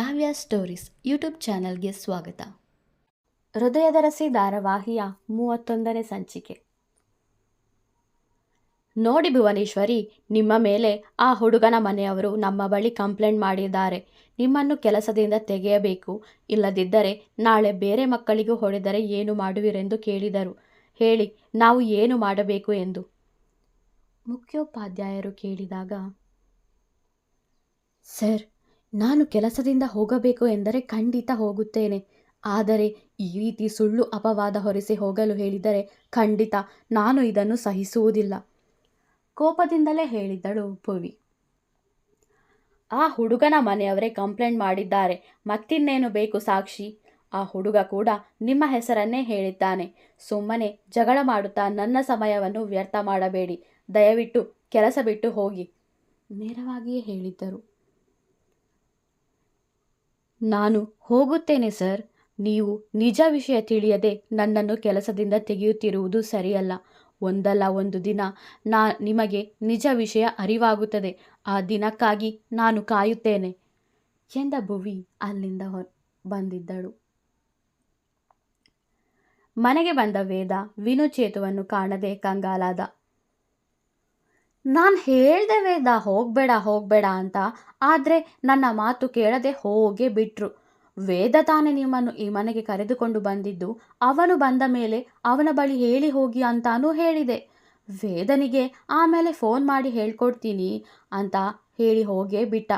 ಕಾವ್ಯ stories YouTube ಚಾನಲ್ಗೆ ಸ್ವಾಗತ. ಹೃದಯದರಸಿ ಧಾರಾವಾಹಿಯ ಮೂವತ್ತೊಂದನೇ ಸಂಚಿಕೆ. ನೋಡಿ ಭುವನೇಶ್ವರಿ, ನಿಮ್ಮ ಮೇಲೆ ಆ ಹುಡುಗನ ಮನೆಯವರು ನಮ್ಮ ಬಳಿ ಕಂಪ್ಲೇಂಟ್ ಮಾಡಿದ್ದಾರೆ. ನಿಮ್ಮನ್ನು ಕೆಲಸದಿಂದ ತೆಗೆಯಬೇಕು. ಇಲ್ಲದಿದ್ದರೆ ನಾಳೆ ಬೇರೆ ಮಕ್ಕಳಿಗೂ ಹೊಡೆದರೆ ಏನು ಮಾಡುವಿರೆಂದು ಕೇಳಿದರು. ಹೇಳಿ, ನಾವು ಏನು ಮಾಡಬೇಕು ಎಂದು? ಮುಖ್ಯೋಪಾಧ್ಯಾಯರು ಕೇಳಿದಾಗ, ಸರ್ ನಾನು ಕೆಲಸದಿಂದ ಹೋಗಬೇಕು ಎಂದರೆ ಖಂಡಿತ ಹೋಗುತ್ತೇನೆ. ಆದರೆ ಈ ರೀತಿ ಸುಳ್ಳು ಅಪವಾದ ಹೊರಿಸಿ ಹೋಗಲು ಹೇಳಿದರೆ ಖಂಡಿತ ನಾನು ಇದನ್ನು ಸಹಿಸುವುದಿಲ್ಲ. ಕೋಪದಿಂದಲೇ ಹೇಳಿದ್ದಳು ಭುವಿ ಆ ಹುಡುಗನ ಮನೆಯವರೇ ಕಂಪ್ಲೇಂಟ್ ಮಾಡಿದ್ದಾರೆ. ಮತ್ತಿನ್ನೇನು ಬೇಕು ಸಾಕ್ಷಿ? ಆ ಹುಡುಗ ಕೂಡ ನಿಮ್ಮ ಹೆಸರನ್ನೇ ಹೇಳಿದ್ದಾನೆ. ಸುಮ್ಮನೆ ಜಗಳ ಮಾಡುತ್ತಾ ನನ್ನ ಸಮಯವನ್ನು ವ್ಯರ್ಥ ಮಾಡಬೇಡಿ. ದಯವಿಟ್ಟು ಕೆಲಸ ಬಿಟ್ಟು ಹೋಗಿ. ನೇರವಾಗಿಯೇ ಹೇಳಿದ್ದರು. ನಾನು ಹೋಗುತ್ತೇನೆ, ಸರ್. ನೀವು ನಿಜ ವಿಷಯ ತಿಳಿಯದೆ ನನ್ನನ್ನು ಕೆಲಸದಿಂದ ತೆಗೆಯುತ್ತಿರುವುದು ಸರಿಯಲ್ಲ. ಒಂದಲ್ಲ ಒಂದು ದಿನ ನಾ ನಿಮಗೆ ನಿಜ ವಿಷಯ ಅರಿವಾಗುತ್ತದೆ. ಆ ದಿನಕ್ಕಾಗಿ ನಾನು ಕಾಯುತ್ತೇನೆ ಎಂದ ಭುವಿ ಅಲ್ಲಿಂದ ಹೊ ಬಂದಿದ್ದಳು. ಮನೆಗೆ ಬಂದ ವೇದ ವಿನುಚೇತುವನ್ನು ಕಾಣದೆ ಕಂಗಾಲಾದ ನಾನು ಹೇಳ್ದೆ ವೇದ, ಹೋಗಬೇಡ ಹೋಗಬೇಡ ಅಂತ. ಆದರೆ ನನ್ನ ಮಾತು ಕೇಳದೆ ಹೋಗೇ ಬಿಟ್ರು. ವೇದ ತಾನೇ ನಿಮ್ಮನ್ನು ಈ ಮನೆಗೆ ಕರೆದುಕೊಂಡು ಬಂದಿದ್ದು. ಅವನು ಬಂದ ಮೇಲೆ ಅವನ ಬಳಿ ಹೇಳಿ ಹೋಗಿ ಅಂತಾನೂ ಹೇಳಿದೆ. ವೇದನಿಗೆ ಆಮೇಲೆ ಫೋನ್ ಮಾಡಿ ಹೇಳ್ಕೊಡ್ತೀನಿ ಅಂತ ಹೇಳಿ ಹೋಗೇ ಬಿಟ್ಟ.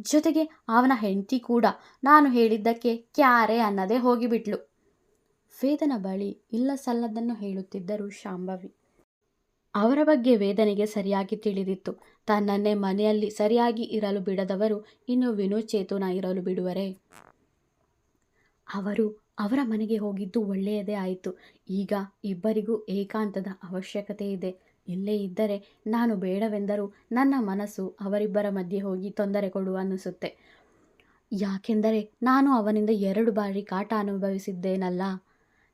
ಜೊತೆಗೆ ಅವನ ಹೆಂಡತಿ ಕೂಡ ನಾನು ಹೇಳಿದ್ದಕ್ಕೆ ಕ್ಯಾರೆ ಅನ್ನದೇ ಹೋಗಿಬಿಟ್ಲು. ವೇದನ ಬಳಿ ಇಲ್ಲ ಸಲ್ಲದನ್ನು ಹೇಳುತ್ತಿದ್ದರು ಶಾಂಭವಿ. ಅವರ ಬಗ್ಗೆ ವೇದನೆಗೆ ಸರಿಯಾಗಿ ತಿಳಿದಿತ್ತು. ತನ್ನನ್ನೇ ಮನೆಯಲ್ಲಿ ಸರಿಯಾಗಿ ಇರಲು ಬಿಡದವರು ಇನ್ನು ವಿನುಚೇತನ ಇರಲು ಬಿಡುವರೆ? ಅವರು ಅವರ ಮನೆಗೆ ಹೋಗಿದ್ದು ಒಳ್ಳೆಯದೇ ಆಯಿತು. ಈಗ ಇಬ್ಬರಿಗೂ ಏಕಾಂತದ ಅವಶ್ಯಕತೆ ಇದೆ. ಇಲ್ಲೇ ಇದ್ದರೆ ನಾನು ಬೇಡವೆಂದರೂ ನನ್ನ ಮನಸ್ಸು ಅವರಿಬ್ಬರ ಮಧ್ಯೆ ಹೋಗಿ ತೊಂದರೆ ಕೊಡುವ ಅನ್ನಿಸುತ್ತೆ. ಯಾಕೆಂದರೆ ನಾನು ಅವನಿಂದ ಎರಡು ಬಾರಿ ಕಾಟ ಅನುಭವಿಸಿದ್ದೇನಲ್ಲ?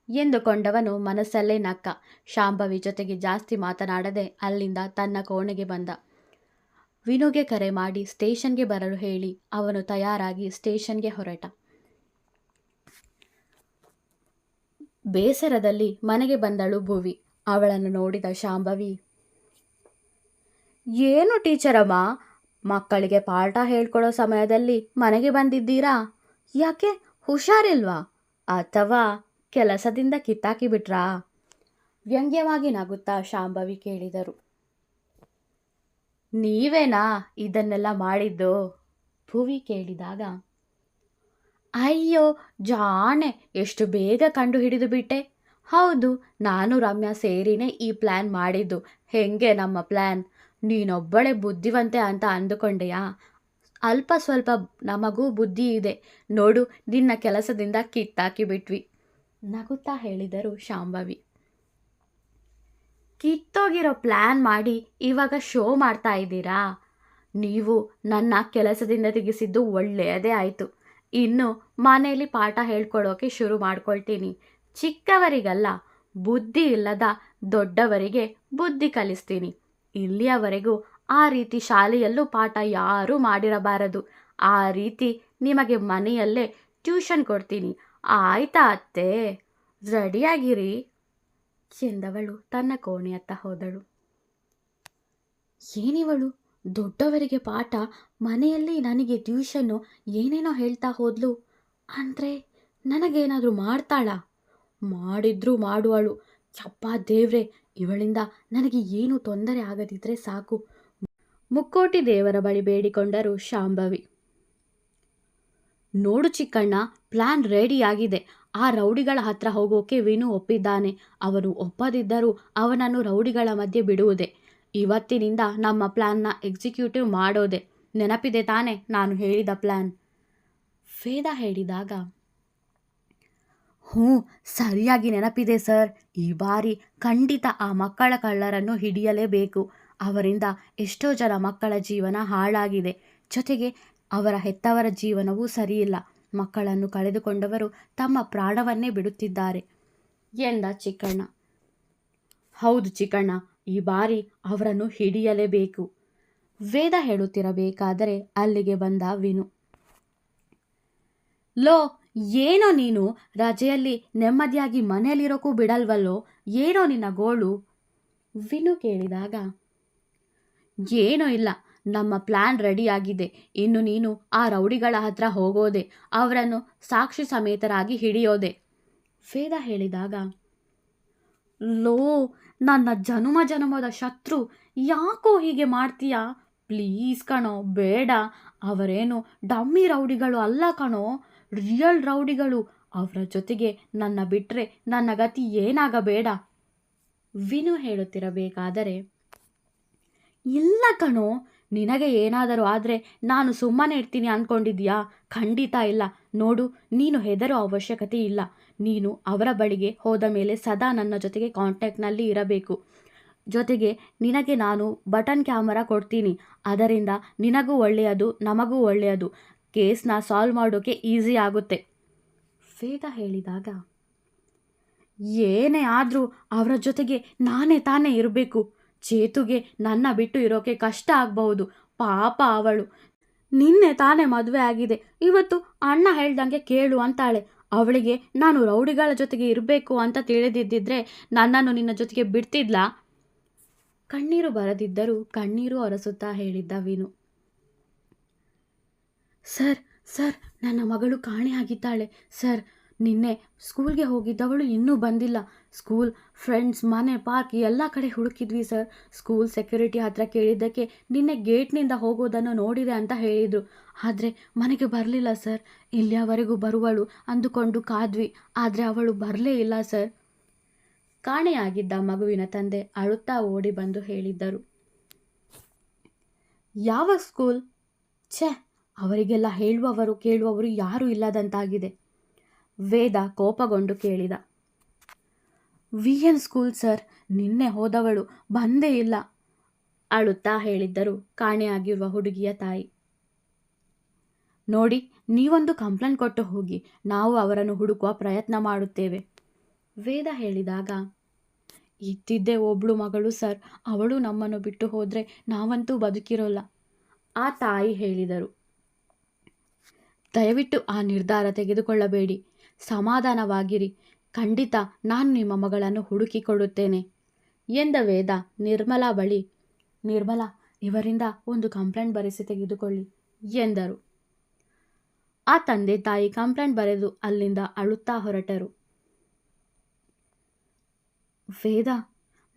ಎಂದುಕೊಂಡವನು ಮನಸ್ಸಲ್ಲೇ ನಕ್ಕ. ಶಾಂಭವಿ ಜೊತೆಗೆ ಜಾಸ್ತಿ ಮಾತನಾಡದೆ ಅಲ್ಲಿಂದ ತನ್ನ ಕೋಣೆಗೆ ಬಂದ. ವಿನುಗೆ ಕರೆ ಮಾಡಿ ಸ್ಟೇಷನ್ಗೆ ಬರಲು ಹೇಳಿ ಅವನು ತಯಾರಾಗಿ ಸ್ಟೇಷನ್ಗೆ ಹೊರಟ. ಬೇಸರದಲ್ಲಿ ಮನೆಗೆ ಬಂದಳು ಭುವಿ. ಅವಳನ್ನು ನೋಡಿದ ಶಾಂಭವಿ, ಏನು ಟೀಚರಮ್ಮ? ಮಕ್ಕಳಿಗೆ ಪಾಠ ಹೇಳ್ಕೊಡೋ ಸಮಯದಲ್ಲಿ ಮನೆಗೆ ಬಂದಿದ್ದೀರಾ? ಯಾಕೆ? ಹುಷಾರಿಲ್ವಾ? ಅಥವಾ ಕೆಲಸದಿಂದ ಕಿತ್ತಾಕಿಬಿಟ್ರಾ ವ್ಯಂಗ್ಯವಾಗಿ ನಗುತ್ತಾ ಶಾಂಭವಿ ಕೇಳಿದರು. ನೀವೇನಾ ಇದನ್ನೆಲ್ಲ ಮಾಡಿದ್ದು? ಭುವಿ ಕೇಳಿದಾಗ, ಅಯ್ಯೋ, ಜಾಣೆ, ಎಷ್ಟು ಬೇಗ ಕಂಡು ಹಿಡಿದು ಬಿಟ್ಟೆ. ಹೌದು, ನಾನು ರಮ್ಯಾ ಸೇರಿನೇ ಈ ಪ್ಲ್ಯಾನ್ ಮಾಡಿದ್ದು. ಹೆಂಗೆ ನಮ್ಮ ಪ್ಲ್ಯಾನ್ ನೀನೊಬ್ಬಳೆ ಬುದ್ಧಿವಂತೆ ಅಂತ ಅಂದುಕೊಂಡೆಯಾ? ಅಲ್ಪ ಸ್ವಲ್ಪ ನಮಗೂ ಬುದ್ಧಿ ಇದೆ. ನೋಡು, ನಿನ್ನ ಕೆಲಸದಿಂದ ಕಿತ್ತಾಕಿ ಬಿಟ್ವಿ. ನಗುತ್ತಾ ಹೇಳಿದರು ಶಾಂಭವಿ. ಕಿತ್ತೋಗಿರೋ ಪ್ಲ್ಯಾನ್ ಮಾಡಿ ಇವಾಗ ಶೋ ಮಾಡ್ತಾ ಇದ್ದೀರಾ? ನೀವು ನನ್ನ ಕೆಲಸದಿಂದ ತೆಗೆಸಿದ್ದು ಒಳ್ಳೆಯದೇ ಆಯಿತು. ಇನ್ನು ಮನೆಯಲ್ಲಿ ಪಾಠ ಹೇಳ್ಕೊಳ್ಳೋಕೆ ಶುರು ಮಾಡ್ಕೊಳ್ತೀನಿ. ಚಿಕ್ಕವರಿಗಲ್ಲ, ಬುದ್ಧಿ ಇಲ್ಲದ ದೊಡ್ಡವರಿಗೆ ಬುದ್ಧಿ ಕಲಿಸ್ತೀನಿ. ಇಲ್ಲಿಯವರೆಗೂ ಆ ರೀತಿ ಶಾಲೆಯಲ್ಲೂ ಪಾಠ ಯಾರೂ ಮಾಡಿರಬಾರದು. ಆ ರೀತಿ ನಿಮಗೆ ಮನೆಯಲ್ಲೇ ಟ್ಯೂಷನ್ ಕೊಡ್ತೀನಿ. ಆಯ್ತಾ ಅತ್ತೆ? ರೆಡಿಯಾಗಿರಿ. ಎಂದವಳು ತನ್ನ ಕೋಣೆಯತ್ತ ಹೋದಳು. ಏನಿವಳು? ದೊಡ್ಡವರಿಗೆ ಪಾಠ, ಮನೆಯಲ್ಲಿ ನನಗೆ ಟ್ಯೂಷನ್ನು ಏನೇನೋ ಹೇಳ್ತಾ ಹೋದ್ಲು. ಅಂದರೆ ನನಗೇನಾದರೂ ಮಾಡ್ತಾಳಾ? ಮಾಡಿದ್ರೂ ಮಾಡುವಳು. ಚಪ್ಪ ದೇವ್ರೆ, ಇವಳಿಂದ ನನಗೆ ಏನು ತೊಂದರೆ ಆಗದಿದ್ರೆ ಸಾಕು. ಮುಕ್ಕೋಟಿ ದೇವರ ಬಳಿ ಬೇಡಿಕೊಂಡರು ಶಾಂಭವಿ. ನೋಡು ಚಿಕ್ಕಣ್ಣ ಪ್ಲಾನ್ ರೆಡಿಯಾಗಿದೆ ಆ ರೌಡಿಗಳ ಹತ್ರ ಹೋಗೋಕೆ ವಿನು ಒಪ್ಪಿದ್ದಾನೆ. ಅವನು ಒಪ್ಪದಿದ್ದರೂ ಅವನನ್ನು ರೌಡಿಗಳ ಮಧ್ಯೆ ಬಿಡುವುದೇ. ಇವತ್ತಿನಿಂದ ನಮ್ಮ ಪ್ಲ್ಯಾನ್ನ ಎಕ್ಸಿಕ್ಯೂಟಿವ್ ಮಾಡೋದೆ. ನೆನಪಿದೆ ತಾನೆ ನಾನು ಹೇಳಿದ ಪ್ಲ್ಯಾನ್ ವೇದ ಹೇಳಿದಾಗ, ಹ್ಞೂ, ಸರಿಯಾಗಿ ನೆನಪಿದೆ ಸರ್. ಈ ಬಾರಿ ಖಂಡಿತ ಆ ಮಕ್ಕಳ ಕಳ್ಳರನ್ನು ಹಿಡಿಯಲೇಬೇಕು. ಅವರಿಂದ ಎಷ್ಟೋ ಜನ ಮಕ್ಕಳ ಜೀವನ ಹಾಳಾಗಿದೆ. ಜೊತೆಗೆ ಅವರ ಹೆತ್ತವರ ಜೀವನವೂ ಸರಿಯಿಲ್ಲ. ಮಕ್ಕಳನ್ನು ಕಳೆದುಕೊಂಡವರು ತಮ್ಮ ಪ್ರಾಣವನ್ನೇ ಬಿಡುತ್ತಿದ್ದಾರೆ. ಎಂದ ಚಿಕ್ಕಣ್ಣ. ಹೌದು ಚಿಕ್ಕಣ್ಣ, ಈ ಬಾರಿ ಅವರನ್ನು ಹಿಡಿಯಲೇಬೇಕು. ವೇದ ಹೇಳುತ್ತಿರಬೇಕಾದರೆ ಅಲ್ಲಿಗೆ ಬಂದ ವಿನು. ಲೋ, ಏನೋ ನೀನು? ರಜೆಯಲ್ಲಿ ನೆಮ್ಮದಿಯಾಗಿ ಮನೆಯಲ್ಲಿರೋಕ್ಕೂ ಬಿಡಲ್ವಲ್ಲೋ? ಏನೋ ನಿನ್ನ ಗೋಳು? ವಿನು ಕೇಳಿದಾಗ, ಏನೂ ಇಲ್ಲ. ನಮ್ಮ ಪ್ಲ್ಯಾನ್ ರೆಡಿಯಾಗಿದೆ ಇನ್ನು ನೀನು ಆ ರೌಡಿಗಳ ಹತ್ರ ಹೋಗೋದೆ, ಅವರನ್ನು ಸಾಕ್ಷಿ ಸಮೇತರಾಗಿ ಹಿಡಿಯೋದೆ. ವೇದ ಹೇಳಿದಾಗ, ಲೋ, ನನ್ನ ಜನುಮ ಜನುಮದ ಶತ್ರು ಯಾಕೋ ಹೀಗೆ ಮಾಡ್ತೀಯಾ? ಪ್ಲೀಸ್ ಕಣೋ, ಬೇಡ. ಅವರೇನು ಡಮ್ಮಿ ರೌಡಿಗಳು ಅಲ್ಲ ಕಣೋ. ರಿಯಲ್ ರೌಡಿಗಳು, ಅವರ ಜೊತೆಗೆ ನನ್ನ ಬಿಟ್ಟರೆ ನನ್ನ ಗತಿ ಏನಾಗಬೇಡ. ವಿನು ಹೇಳುತ್ತಿರಬೇಕಾದರೆ, ಇಲ್ಲ ಕಣೋ ನಿನಗೆ ಏನಾದರೂ ಆದರೆ ನಾನು ಸುಮ್ಮನೆ ಇರ್ತೀನಿ ಅಂದ್ಕೊಂಡಿದ್ಯಾ ಖಂಡಿತ ಇಲ್ಲ. ನೋಡು, ನೀನು ಹೆದರೋ ಅವಶ್ಯಕತೆ ಇಲ್ಲ. ನೀನು ಅವರ ಬಳಿಗೆ ಹೋದ ಮೇಲೆ ಸದಾ ನನ್ನ ಜೊತೆಗೆ ಕಾಂಟ್ಯಾಕ್ಟ್ನಲ್ಲಿ ಇರಬೇಕು. ಜೊತೆಗೆ ನಿನಗೆ ನಾನು ಬಟನ್ ಕ್ಯಾಮರಾ ಕೊಡ್ತೀನಿ. ಅದರಿಂದ ನಿನಗೂ ಒಳ್ಳೆಯದು, ನಮಗೂ ಒಳ್ಳೆಯದು. ಕೇಸ್ನ ಸಾಲ್ವ್ ಮಾಡೋಕ್ಕೆ ಈಸಿ ಆಗುತ್ತೆ. ವೇದ ಹೇಳಿದಾಗ, ಏನೇ ಆದರೂ ಅವರ ಜೊತೆಗೆ ನಾನೇ ತಾನೇ ಇರಬೇಕು. ಚೇತುಗೆ ನನ್ನ ಬಿಟ್ಟು ಇರೋಕೆ ಕಷ್ಟ ಆಗಬಹುದು. ಪಾಪ ಅವಳು. ನಿನ್ನೆ ತಾನೇ ಮದುವೆ ಆಗಿದೆ. ಇವತ್ತು ಅಣ್ಣ ಹೇಳ್ದಂಗೆ ಕೇಳು ಅಂತಾಳೆ. ಅವಳಿಗೆ ನಾನು ರೌಡಿಗಳ ಜೊತೆಗೆ ಇರಬೇಕು ಅಂತ ತಿಳಿದಿದ್ದಿದ್ರೆ ನನ್ನನ್ನು ನಿನ್ನ ಜೊತೆಗೆ ಬಿಡ್ತಿದ್ಲಾ? ಕಣ್ಣೀರು ಬರದಿದ್ದರೂ ಕಣ್ಣೀರು ಅರಸುತ್ತಾ ಹೇಳಿದ್ದ ವಿನು. ಸರ್ ಸರ್, ನನ್ನ ಮಗಳು ಕಾಣೆ ಆಗಿದ್ದಾಳೆ. ಸರ್ ನಿನ್ನೆ ಸ್ಕೂಲ್ಗೆ ಹೋಗಿದ್ದವಳು ಇನ್ನೂ ಬಂದಿಲ್ಲ. ಸ್ಕೂಲ್, ಫ್ರೆಂಡ್ಸ್, ಮನೆ, ಪಾರ್ಕ್ ಎಲ್ಲ ಕಡೆ ಹುಡುಕಿದ್ವಿ ಸರ್. ಸ್ಕೂಲ್ ಸೆಕ್ಯೂರಿಟಿ ಹತ್ರ ಕೇಳಿದ್ದಕ್ಕೆ ನಿನ್ನೆ ಗೇಟ್ನಿಂದ ಹೋಗೋದನ್ನು ನೋಡಿದೆ ಅಂತ ಹೇಳಿದರು. ಆದರೆ ಮನೆಗೆ ಬರಲಿಲ್ಲ ಸರ್. ಇಲ್ಲಿಯವರೆಗೂ ಬರುವಳು ಅಂದುಕೊಂಡು ಕಾದ್ವಿ. ಆದರೆ ಅವಳು ಬರಲೇ ಇಲ್ಲ ಸರ್. ಕಾಣೆಯಾಗಿದ್ದ ಮಗುವಿನ ತಂದೆ ಅಳುತ್ತಾ ಓಡಿ ಬಂದು ಹೇಳಿದ್ದರು. ಯಾವ ಸ್ಕೂಲ್? ಛೆ, ಅವರಿಗೆಲ್ಲ ಹೇಳುವವರು ಕೇಳುವವರು ಯಾರೂ ಇಲ್ಲದಂತಾಗಿದೆ. ವೇದ ಕೋಪಗೊಂಡು ಕೇಳಿದ. ವಿ ಎನ್ ಸ್ಕೂಲ್ ಸರ್, ನಿನ್ನೆ ಹೋದವಳು, ಬಂದೇ ಇಲ್ಲ, ಅಳುತ್ತಾ ಹೇಳಿದ್ದರು ಕಾಣೆಯಾಗಿರುವ ಹುಡುಗಿಯ ತಾಯಿ. ನೋಡಿ, ನೀವೊಂದು ಕಂಪ್ಲೇಂಟ್ ಕೊಟ್ಟು ಹೋಗಿ, ನಾವು ಅವರನ್ನು ಹುಡುಕುವ ಪ್ರಯತ್ನ ಮಾಡುತ್ತೇವೆ, ವೇದ ಹೇಳಿದಾಗ. ಇದ್ದಿದ್ದೇ ಒಬ್ಳು ಮಗಳು ಸರ್, ಅವಳು ನಮ್ಮನ್ನು ಬಿಟ್ಟು ಹೋದರೆ ನಾವಂತೂ ಬದುಕಿರೋಲ್ಲ, ಆ ತಾಯಿ ಹೇಳಿದರು. ದಯವಿಟ್ಟು ಆ ನಿರ್ಧಾರ ತೆಗೆದುಕೊಳ್ಳಬೇಡಿ ಸಮಾಧಾನವಾಗಿರಿ. ಖಂಡಿತ ನಾನು ನಿಮ್ಮ ಮಗಳನ್ನು ಹುಡುಕಿಕೊಡುತ್ತೇನೆ ಎಂದ ವೇದ ನಿರ್ಮಲಾ ಬಳಿ, ನಿರ್ಮಲಾ, ಇವರಿಂದ ಒಂದು ಕಂಪ್ಲೇಂಟ್ ಬರೆಸಿ ತೆಗೆದುಕೊಳ್ಳಿ ಎಂದರು. ಆ ತಂದೆ ತಾಯಿ ಕಂಪ್ಲೇಂಟ್ ಬರೆದು ಅಲ್ಲಿಂದ ಅಳುತ್ತಾ ಹೊರಟರು. ವೇದ,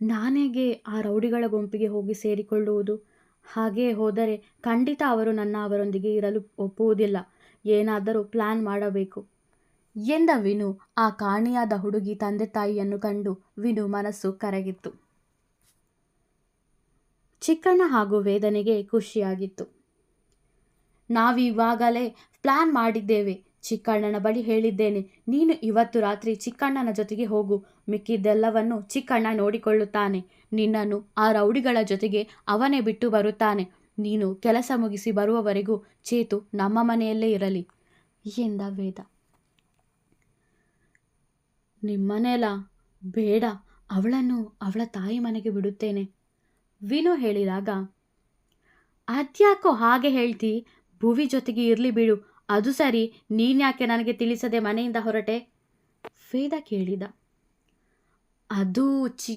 ನಾನೇಗೆ ಆ ರೌಡಿಗಳ ಗುಂಪಿಗೆ ಹೋಗಿ ಸೇರಿಕೊಳ್ಳುವುದು? ಹಾಗೇ ಹೋದರೆ ಖಂಡಿತ ಅವರು ನನ್ನ ಅವರೊಂದಿಗೆ ಇರಲು ಒಪ್ಪುವುದಿಲ್ಲ. ಏನಾದರೂ ಪ್ಲಾನ್ ಮಾಡಬೇಕು. ಎಂದ ವಿನು, ಆ ಕಾಣಿಯಾದ ಹುಡುಗಿ ತಂದೆ ತಾಯಿಯನ್ನು ಕಂಡು ವಿನು ಮನಸ್ಸು ಕರಗಿತ್ತು. ಚಿಕ್ಕಣ್ಣ ಹಾಗೂ ವೇದನೆಗೆ ಖುಷಿಯಾಗಿತ್ತು. ನಾವಿವಾಗಲೇ ಪ್ಲಾನ್ ಮಾಡಿದ್ದೇವೆ. ಚಿಕ್ಕಣ್ಣನ ಬಳಿ ಹೇಳಿದ್ದೇನೆ, ನೀನು ಇವತ್ತು ರಾತ್ರಿ ಚಿಕ್ಕಣ್ಣನ ಜೊತೆಗೆ ಹೋಗು. ಮಿಕ್ಕಿದ್ದೆಲ್ಲವನ್ನು ಚಿಕ್ಕಣ್ಣ ನೋಡಿಕೊಳ್ಳುತ್ತಾನೆ. ನಿನ್ನನ್ನು ಆ ರೌಡಿಗಳ ಜೊತೆಗೆ ಅವನೇ ಬಿಟ್ಟು ಬರುತ್ತಾನೆ. ನೀನು ಕೆಲಸ ಮುಗಿಸಿ ಬರುವವರೆಗೂ ಚೇತು ನಮ್ಮ ಮನೆಯಲ್ಲೇ ಇರಲಿ ಎಂದ ವೇದ. ನಿಮ್ಮನೇಲ ಬೇಡ, ಅವಳನ್ನು ಅವಳ ತಾಯಿ ಮನೆಗೆ ಬಿಡುತ್ತೇನೆ. ವಿನು ಹೇಳಿದಾಗ, ಅದ್ಯಾಕೋ ಹಾಗೆ ಹೇಳ್ತಿ, ಭುವಿ ಜೊತೆಗೆ ಇರಲಿ ಬಿಡು, ಅದು ಸರಿ ನೀನ್ಯಾಕೆ ನನಗೆ ತಿಳಿಸದೆ ಮನೆಯಿಂದ ಹೊರಟೆ? ವೇದ ಕೇಳಿದ, ಅದು ಚಿ,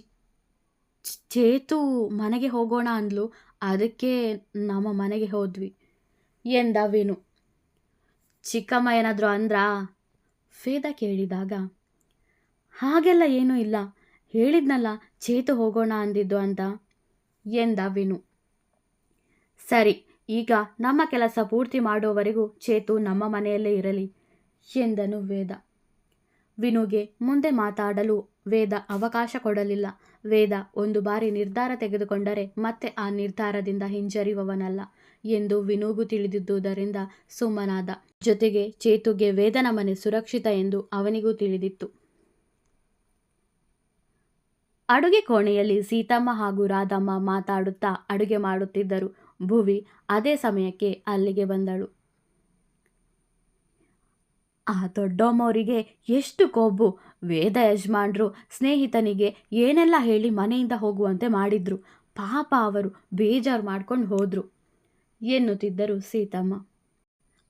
ಚೇತು ಮನೆಗೆ ಹೋಗೋಣ ಅಂದ್ಲು, ಅದಕ್ಕೆ ನಮ್ಮ ಮನೆಗೆ ಹೋದ್ವಿ, ಎಂದ ವಿನು. ಚಿಕ್ಕಮ್ಮ ಏನಾದರೂ ಅಂದ್ರಾ? ವೇದ ಕೇಳಿದಾಗ ಹಾಗೆಲ್ಲ ಏನೂ ಇಲ್ಲ. ಹೇಳಿದ್ನಲ್ಲ, ಚೇತು ಹೋಗೋಣ ಅಂದಿದ್ದು ಅಂತ. ಎಂದ ವಿನು. ಸರಿ, ಈಗ ನಮ್ಮ ಕೆಲಸ ಪೂರ್ತಿ ಮಾಡೋವರೆಗೂ ಚೇತು ನಮ್ಮ ಮನೆಯಲ್ಲೇ ಇರಲಿ, ಎಂದನು ವೇದ. ವಿನುಗೆ ಮುಂದೆ ಮಾತಾಡಲು ವೇದ ಅವಕಾಶ ಕೊಡಲಿಲ್ಲ. ವೇದ ಒಂದು ಬಾರಿ ನಿರ್ಧಾರ ತೆಗೆದುಕೊಂಡರೆ ಮತ್ತೆ ಆ ನಿರ್ಧಾರದಿಂದ ಹಿಂಜರಿಯುವವನಲ್ಲ ಎಂದು ವಿನುಗೂ ತಿಳಿದಿದ್ದುದರಿಂದ ಸುಮ್ಮನಾದ. ಜೊತೆಗೆ ಚೇತುಗೆ ವೇದನ ಮನೆ ಸುರಕ್ಷಿತ ಎಂದು ಅವನಿಗೂ ತಿಳಿದಿತ್ತು. ಅಡುಗೆ ಕೋಣೆಯಲ್ಲಿ ಸೀತಮ್ಮ ಹಾಗೂ ರಾಧಮ್ಮ ಮಾತಾಡುತ್ತಾ ಅಡುಗೆ ಮಾಡುತ್ತಿದ್ದರು. ಭುವಿ ಅದೇ ಸಮಯಕ್ಕೆ ಅಲ್ಲಿಗೆ ಬಂದಳು. ಆ ದೊಡ್ಡಮ್ಮವರಿಗೆ ಎಷ್ಟು ಕೊಬ್ಬು ವೇದ ಯಜಮಾನ್ರು, ಸ್ನೇಹಿತನಿಗೆ ಏನೆಲ್ಲ ಹೇಳಿ ಮನೆಯಿಂದ ಹೋಗುವಂತೆ ಮಾಡಿದ್ರು. ಪಾಪ ಅವರು ಬೇಜಾರು ಮಾಡ್ಕೊಂಡು ಹೋದ್ರು ಎನ್ನುತ್ತಿದ್ದರು ಸೀತಮ್ಮ.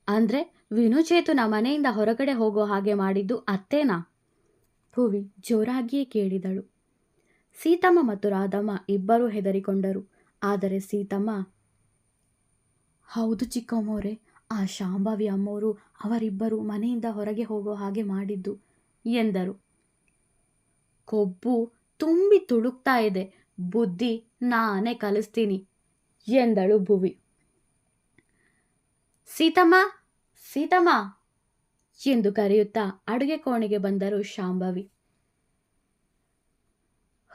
ಅಂದರೆ ವಿನುಚೇತುನ ಮನೆಯಿಂದ ಹೊರಗಡೆ ಹೋಗೋ ಹಾಗೆ ಮಾಡಿದ್ದು ಅತ್ತೇನಾ? ಭುವಿ ಜೋರಾಗಿಯೇ ಕೇಳಿದಳು. ಸೀತಮ್ಮ ಮತ್ತು ರಾಧಮ್ಮ ಇಬ್ಬರೂ ಹೆದರಿಕೊಂಡರು. ಆದರೆ ಸೀತಮ್ಮ, ಹೌದು ಚಿಕ್ಕಮ್ಮೋರೆ ಆ ಶಾಂಭವಿ ಅಮ್ಮೋರು ಅವರಿಬ್ಬರು ಮನೆಯಿಂದ ಹೊರಗೆ ಹೋಗೋ ಹಾಗೆ ಮಾಡಿದ್ದು, ಎಂದರು. ಕೊಬ್ಬು ತುಂಬಿ ತುಳುಕ್ತಾ ಇದೆ, ಬುದ್ಧಿ ನಾನೇ ಕಲಿಸ್ತೀನಿ, ಎಂದಳು ಭುವಿ. ಸೀತಮ್ಮ ಸೀತಮ್ಮ, ಎಂದು ಕರೆಯುತ್ತಾ ಅಡುಗೆ ಕೋಣೆಗೆ ಬಂದರು ಶಾಂಭವಿ.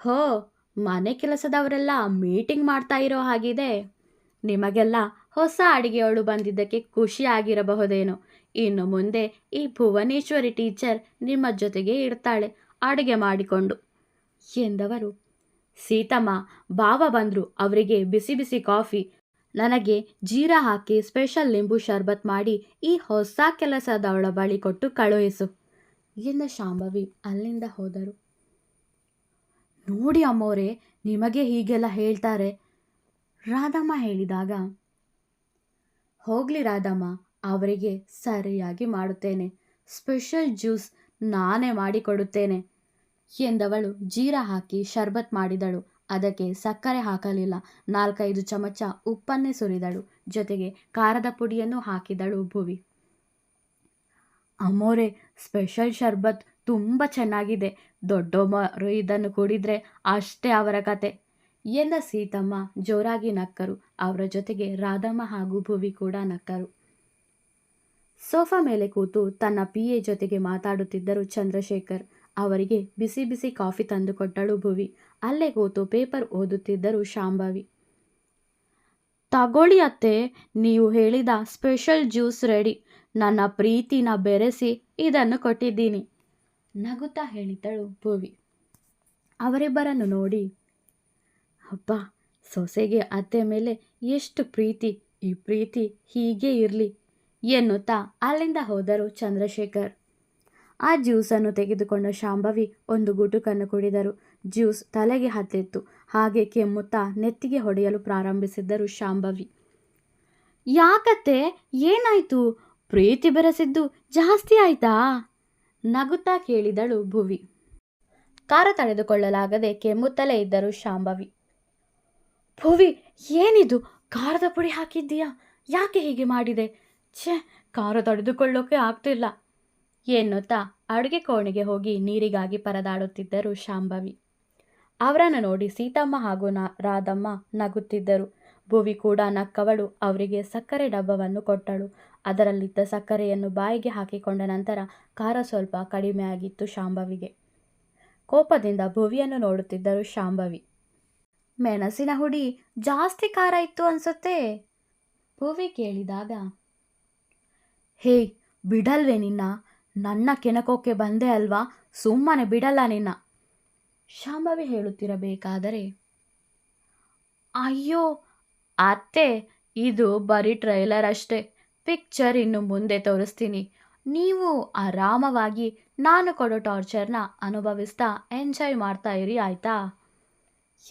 ಹೋ, ಮನೆ ಕೆಲಸದವರೆಲ್ಲ ಮೀಟಿಂಗ್ ಮಾಡ್ತಾ ಇರೋ ಹಾಗಿದೆ. ನಿಮಗೆಲ್ಲ ಹೊಸ ಅಡಿಗೆಯವಳು ಬಂದಿದ್ದಕ್ಕೆ ಖುಷಿ ಆಗಿರಬಹುದೇನೋ. ಇನ್ನು ಮುಂದೆ ಈ ಭುವನೇಶ್ವರಿ ಟೀಚರ್ ನಿಮ್ಮ ಜೊತೆಗೆ ಇರ್ತಾಳೆ, ಅಡುಗೆ ಮಾಡಿಕೊಂಡು. ಎಂದವರು. ಸೀತಮ್ಮ ಬಾವ ಬಂದರು. ಅವರಿಗೆ ಬಿಸಿ ಬಿಸಿ ಕಾಫಿ. ನನಗೆ ಜೀರಾ ಹಾಕಿ ಸ್ಪೆಷಲ್ ಲಿಂಬು ಶರ್ಬತ್ ಮಾಡಿ ಈ ಹೊಸ ಕೆಲಸದವಳ ಬಳಿ ಕೊಟ್ಟು ಕಳುಹಿಸು. ಎಂದ ಶಾಂಭವಿ ಅಲ್ಲಿಂದ ಹೋದರು. ನೋಡಿ ಅಮ್ಮೋರೆ, ನಿಮಗೆ ಹೀಗೆಲ್ಲ ಹೇಳ್ತಾರೆ. ರಾಧಮ್ಮ ಹೇಳಿದಾಗ, ಹೋಗ್ಲಿ ರಾಧಮ್ಮ, ಅವರಿಗೆ ಸರಿಯಾಗಿ ಮಾಡುತ್ತೇನೆ. ಸ್ಪೆಷಲ್ ಜ್ಯೂಸ್ ನಾನೇ ಮಾಡಿಕೊಡುತ್ತೇನೆ ಎಂದವಳು ಜೀರಾ ಹಾಕಿ ಶರ್ಬತ್ ಮಾಡಿದಳು. ಅದಕ್ಕೆ ಸಕ್ಕರೆ ಹಾಕಲಿಲ್ಲ. ನಾಲ್ಕೈದು ಚಮಚ ಉಪ್ಪನ್ನೇ ಸುರಿದಳು. ಜೊತೆಗೆ ಖಾರದ ಪುಡಿಯನ್ನು ಹಾಕಿದಳು ಭುವಿ. ಅಮ್ಮೋರೆ, ಸ್ಪೆಷಲ್ ಶರ್ಬತ್ ತುಂಬ ಚೆನ್ನಾಗಿದೆ. ದೊಡ್ಡವರು ಇದನ್ನು ಕೂಡಿದ್ರೆ ಅಷ್ಟೇ ಅವರ ಕತೆ. ಎಂದ ಸೀತಮ್ಮ ಜೋರಾಗಿ ನಕ್ಕರು. ಅವರ ಜೊತೆಗೆ ರಾಧಮ್ಮ ಹಾಗೂ ಭುವಿ ಕೂಡ ನಕ್ಕರು. ಸೋಫಾ ಮೇಲೆ ಕೂತು ತನ್ನ ಪಿ ಎ ಜೊತೆಗೆ ಮಾತಾಡುತ್ತಿದ್ದರು ಚಂದ್ರಶೇಖರ್. ಅವರಿಗೆ ಬಿಸಿ ಬಿಸಿ ಕಾಫಿ ತಂದುಕೊಟ್ಟಳು ಭುವಿ. ಅಲ್ಲೇ ಕೂತು ಪೇಪರ್ ಓದುತ್ತಿದ್ದರು ಶಾಂಭವಿ. ತಗೊಳ್ಳಿ ಅತ್ತೆ, ನೀವು ಹೇಳಿದ ಸ್ಪೆಷಲ್ ಜ್ಯೂಸ್ ರೆಡಿ. ನನ್ನ ಪ್ರೀತಿನ ಬೆರೆಸಿ ಇದನ್ನು ಕೊಟ್ಟಿದ್ದೀನಿ. ನಗುತ್ತಾ ಹೇಳಿದ್ದಳು ಭುವಿ. ಅವರಿಬ್ಬರನ್ನು ನೋಡಿ, ಅಬ್ಬಾ, ಸೊಸೆಗೆ ಅತ್ತೆ ಮೇಲೆ ಎಷ್ಟು ಪ್ರೀತಿ, ಈ ಪ್ರೀತಿ ಹೀಗೆ ಇರಲಿ, ಎನ್ನುತ್ತಾ ಅಲ್ಲಿಂದ ಹೋದರು ಚಂದ್ರಶೇಖರ್. ಆ ಜ್ಯೂಸನ್ನು ತೆಗೆದುಕೊಂಡ ಶಾಂಭವಿ ಒಂದು ಗುಟುಕನ್ನು ಕುಡಿದರು. ಜ್ಯೂಸ್ ತಲೆಗೆ ಹತ್ತಿತ್ತು, ಹಾಗೆ ಕೆಮ್ಮುತ್ತಾ ನೆತ್ತಿಗೆ ಹೊಡೆಯಲು ಪ್ರಾರಂಭಿಸಿದ್ದರು ಶಾಂಭವಿ. ಯಾಕತ್ತೆ, ಏನಾಯ್ತು? ಪ್ರೀತಿ ಬೆರೆಸಿದ್ದು ಜಾಸ್ತಿ ಆಯ್ತಾ? ನಗುತ್ತಾ ಕೇಳಿದಳು ಭುವಿ. ಕಾರ ತಡೆದುಕೊಳ್ಳಲಾಗದೆ ಕೆಮ್ಮುತ್ತಲೇ ಇದ್ದರು ಶಾಂಭವಿ. ಭುವಿ, ಏನಿದು? ಖಾರದ ಪುಡಿ ಹಾಕಿದ್ದೀಯಾ? ಯಾಕೆ ಹೀಗೆ ಮಾಡಿದೆ? ಛೇ, ಖಾರ ತಡೆದುಕೊಳ್ಳೋಕೆ ಆಗ್ತಿಲ್ಲ. ಎನ್ನುತ್ತಾ ಅಡುಗೆ ಕೋಣೆಗೆ ಹೋಗಿ ನೀರಿಗಾಗಿ ಪರದಾಡುತ್ತಿದ್ದರು ಶಾಂಭವಿ. ಅವರನ್ನು ನೋಡಿ ಸೀತಮ್ಮ ಹಾಗೂ ರಾಧಮ್ಮ ನಗುತ್ತಿದ್ದರು. ಭುವಿ ಕೂಡ ನಕ್ಕವಳು. ಅವರಿಗೆ ಸಕ್ಕರೆ ಡಬ್ಬವನ್ನು ಕೊಟ್ಟಳು. ಅದರಲ್ಲಿದ್ದ ಸಕ್ಕರೆಯನ್ನು ಬಾಯಿಗೆ ಹಾಕಿಕೊಂಡ ನಂತರ ಖಾರ ಸ್ವಲ್ಪ ಕಡಿಮೆಯಾಗಿತ್ತು ಶಾಂಭವಿಗೆ. ಕೋಪದಿಂದ ಭುವಿಯನ್ನು ನೋಡುತ್ತಿದ್ದರು ಶಾಂಭವಿ. ಮೆಣಸಿನ ಹುಡಿ ಜಾಸ್ತಿ ಖಾರ ಇತ್ತು ಅನ್ಸುತ್ತೆ? ಭುವಿ ಕೇಳಿದಾಗ, ಹೇ, ಬಿಡಲ್ವೇ ನಿನ್ನ? ನನ್ನ ಕೆನಕೋಕೆ ಬಂದೆ ಅಲ್ವಾ? ಸುಮ್ಮನೆ ಬಿಡಲ್ಲ ನಿನ್ನ? ಶಾಂಭವಿ ಹೇಳುತ್ತಿರಬೇಕಾದರೆ, ಅಯ್ಯೋ ಅತ್ತೆ, ಇದು ಬರೀ ಟ್ರೈಲರ್ ಅಷ್ಟೇ. ಪಿಕ್ಚರ್ ಇನ್ನು ಮುಂದೆ ತೋರಿಸ್ತೀನಿ. ನೀವು ಆರಾಮವಾಗಿ ನಾನು ಕೊಡೋ ಟಾರ್ಚರ್ನ ಅನುಭವಿಸ್ತಾ ಎಂಜಾಯ್ ಮಾಡ್ತಾ ಇರಿ, ಆಯ್ತಾ?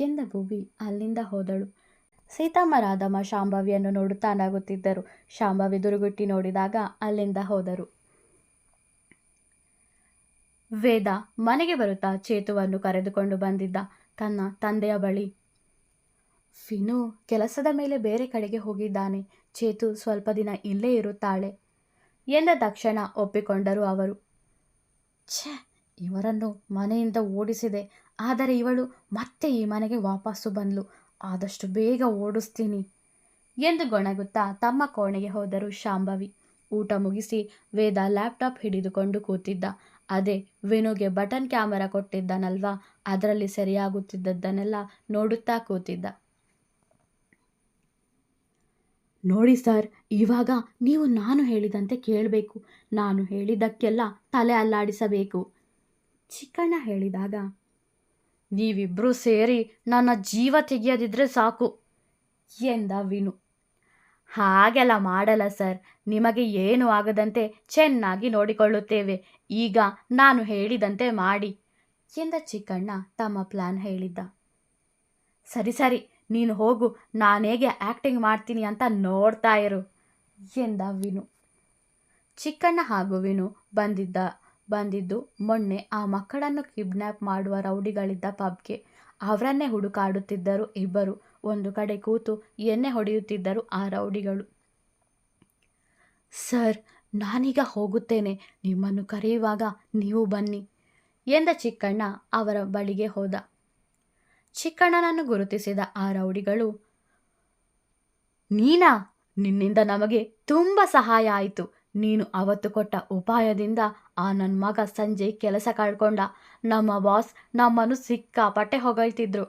ಎಂದ ಭೂವಿ ಅಲ್ಲಿಂದ ಹೋದಳು. ಸೀತಮ್ಮ ರಾಧಮ್ಮ ಶಾಂಭವಿಯನ್ನು ನೋಡುತ್ತಾ ನಗುತ್ತಿದ್ದರು. ಶಾಂಭವಿ ದುರುಗುಟ್ಟಿ ನೋಡಿದಾಗ ಅಲ್ಲಿಂದ ಹೋದರು. ವೇದ ಮನೆಗೆ ಬರುತ್ತಾ ಚೇತುವನ್ನು ಕರೆದುಕೊಂಡು ಬಂದಿದ್ದ. ತನ್ನ ತಂದೆಯ ಬಳಿ ಫಿನು ಕೆಲಸದ ಮೇಲೆ ಬೇರೆ ಕಡೆಗೆ ಹೋಗಿದ್ದಾನೆ. ಚೇತು ಸ್ವಲ್ಪ ದಿನ ಇಲ್ಲೇ ಇರುತ್ತಾಳೆ. ಎಂದ ತಕ್ಷಣ ಒಪ್ಪಿಕೊಂಡರು ಅವರು. ಛೇ, ಇವರನ್ನು ಮನೆಯಿಂದ ಓಡಿಸಿದೆ. ಆದರೆ ಇವಳು ಮತ್ತೆ ಈ ಮನೆಗೆ ವಾಪಸ್ಸು ಬಂದ್ಲು. ಆದಷ್ಟು ಬೇಗ ಓಡಿಸ್ತೀನಿ ಎಂದು ಗೊಣಗುತ್ತಾ ತಮ್ಮ ಕೋಣೆಗೆ ಹೋದರು ಶಾಂಭವಿ. ಊಟ ಮುಗಿಸಿ ವೇದ ಲ್ಯಾಪ್ಟಾಪ್ ಹಿಡಿದುಕೊಂಡು ಕೂತಿದ್ದ. ಅದೇ ವಿನುಗೆ ಬಟನ್ ಕ್ಯಾಮರಾ ಕೊಟ್ಟಿದ್ದನಲ್ವಾ? ಅದರಲ್ಲಿ ಸರಿಯಾಗುತ್ತಿದ್ದದ್ದನ್ನೆಲ್ಲ ನೋಡುತ್ತಾ ಕೂತಿದ್ದ. ನೋಡಿ ಸರ್, ಇವಾಗ ನೀವು ನಾನು ಹೇಳಿದಂತೆ ಕೇಳಬೇಕು. ನಾನು ಹೇಳಿದ್ದಕ್ಕೆಲ್ಲ ತಲೆ ಅಲ್ಲಾಡಿಸಬೇಕು. ಚಿಕ್ಕಣ್ಣ ಹೇಳಿದಾಗ ನೀವಿಬ್ಬರೂ ಸೇರಿ ನನ್ನ ಜೀವ ತೆಗೆಯದಿದ್ರೆ ಸಾಕು ಎಂದ ವಿನು. ಹಾಗೆಲ್ಲ ಮಾಡಲ್ಲ ಸರ್, ನಿಮಗೆ ಏನು ಆಗದಂತೆ ಚೆನ್ನಾಗಿ ನೋಡಿಕೊಳ್ಳುತ್ತೇವೆ. ಈಗ ನಾನು ಹೇಳಿದಂತೆ ಮಾಡಿ ಎಂದ ಚಿಕ್ಕಣ್ಣ ತಮ್ಮ ಪ್ಲಾನ್ ಹೇಳಿದ್ದ. ಸರಿ ಸರಿ ನೀನು ಹೋಗು, ನಾನು ಹೇಗೆ ಆ್ಯಕ್ಟಿಂಗ್ ಮಾಡ್ತೀನಿ ಅಂತ ನೋಡ್ತಾ ಇರು, ಎಂದ ವಿನು. ಚಿಕ್ಕಣ್ಣ ಹಾಗೂ ವಿನು ಬಂದಿದ್ದ, ಬಂದಿದ್ದು ಮೊನ್ನೆ ಆ ಮಕ್ಕಳನ್ನು ಕಿಡ್ನ್ಯಾಪ್ ಮಾಡುವ ರೌಡಿಗಳಿದ್ದ ಪಬ್ಗೆ ಅವರನ್ನೇ ಹುಡುಕಾಡುತ್ತಿದ್ದರು ಇಬ್ಬರು. ಒಂದು ಕಡೆ ಕೂತು ಎಣ್ಣೆ ಹೊಡೆಯುತ್ತಿದ್ದರು ಆ ರೌಡಿಗಳು. ಸರ್, ನಾನೀಗ ಹೋಗುತ್ತೇನೆ. ನಿಮ್ಮನ್ನು ಕರೆಯುವಾಗ ನೀವು ಬನ್ನಿ, ಎಂದ ಚಿಕ್ಕಣ್ಣ ಅವರ ಬಳಿಗೆ ಹೋದ. ಚಿಕ್ಕಣ್ಣನನ್ನು ಗುರುತಿಸಿದ ಆ ರೌಡಿಗಳು, ನೀನಾ, ನಿನ್ನಿಂದ ನಮಗೆ ತುಂಬ ಸಹಾಯ ಆಯಿತು. ನೀನು ಅವತ್ತು ಕೊಟ್ಟ ಉಪಾಯದಿಂದ ಆ ನನ್ನ ಮಗ ಸಂಜೆ ಕೆಲಸ ಕಳ್ಕೊಂಡ. ನಮ್ಮ ಬಾಸ್ ನಮ್ಮನ್ನು ಸಿಕ್ಕಾಪಟ್ಟೆ ಹೊಗಳ್ತಿದ್ರು.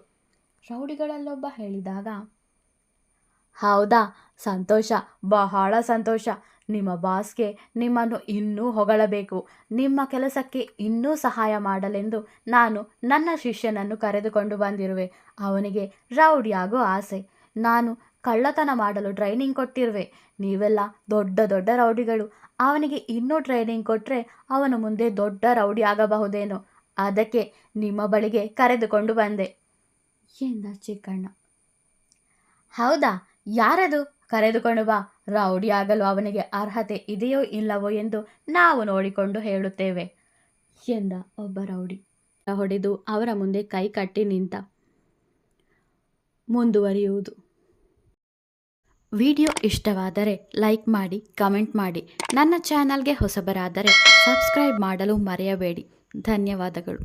ರೌಡಿಗಳಲ್ಲೊಬ್ಬ ಹೇಳಿದಾಗ, ಹೌದಾ, ಸಂತೋಷ, ಬಹಳ ಸಂತೋಷ. ನಿಮ್ಮ ಬಾಸ್ಗೆ ನಿಮ್ಮನ್ನು ಇನ್ನೂ ಹೊಗಳಬೇಕು. ನಿಮ್ಮ ಕೆಲಸಕ್ಕೆ ಇನ್ನೂ ಸಹಾಯ ಮಾಡಲೆಂದು ನಾನು ನನ್ನ ಶಿಷ್ಯನನ್ನು ಕರೆದುಕೊಂಡು ಬಂದಿರುವೆ. ಅವನಿಗೆ ರೌಡಿಯಾಗೋ ಆಸೆ. ನಾನು ಕಳ್ಳತನ ಮಾಡಲು ಟ್ರೈನಿಂಗ್ ಕೊಟ್ಟಿರುವೆ. ನೀವೆಲ್ಲ ದೊಡ್ಡ ದೊಡ್ಡ ರೌಡಿಗಳು. ಅವನಿಗೆ ಇನ್ನೂ ಟ್ರೈನಿಂಗ್ ಕೊಟ್ಟರೆ ಅವನು ಮುಂದೆ ದೊಡ್ಡ ರೌಡಿ ಆಗಬಹುದೇನೋ. ಅದಕ್ಕೆ ನಿಮ್ಮ ಬಳಿಗೆ ಕರೆದುಕೊಂಡು ಬಂದೆ. ಎಂದ ಚಿಕ್ಕಣ್ಣ. ಹೌದಾ? ಯಾರದು? ಕರೆದುಕೊಂಡು ಬಾ. ರೌಡಿ ಆಗಲು ಅವನಿಗೆ ಅರ್ಹತೆ ಇದೆಯೋ ಇಲ್ಲವೋ ಎಂದು ನಾವು ನೋಡಿಕೊಂಡು ಹೇಳುತ್ತೇವೆ, ಎಂದ ಒಬ್ಬ ರೌಡಿ. ಹೊಡೆದು ಅವರ ಮುಂದೆ ಕೈ ಕಟ್ಟಿ ನಿಂತ ಮುಂದುವರಿಯುವುದು. ವಿಡಿಯೋ ಇಷ್ಟವಾದರೆ ಲೈಕ್ ಮಾಡಿ, ಕಮೆಂಟ್ ಮಾಡಿ. ನನ್ನ ಚಾನಲ್ಗೆ ಹೊಸಬರಾದರೆ ಸಬ್ಸ್ಕ್ರೈಬ್ ಮಾಡಲು ಮರೆಯಬೇಡಿ. ಧನ್ಯವಾದಗಳು.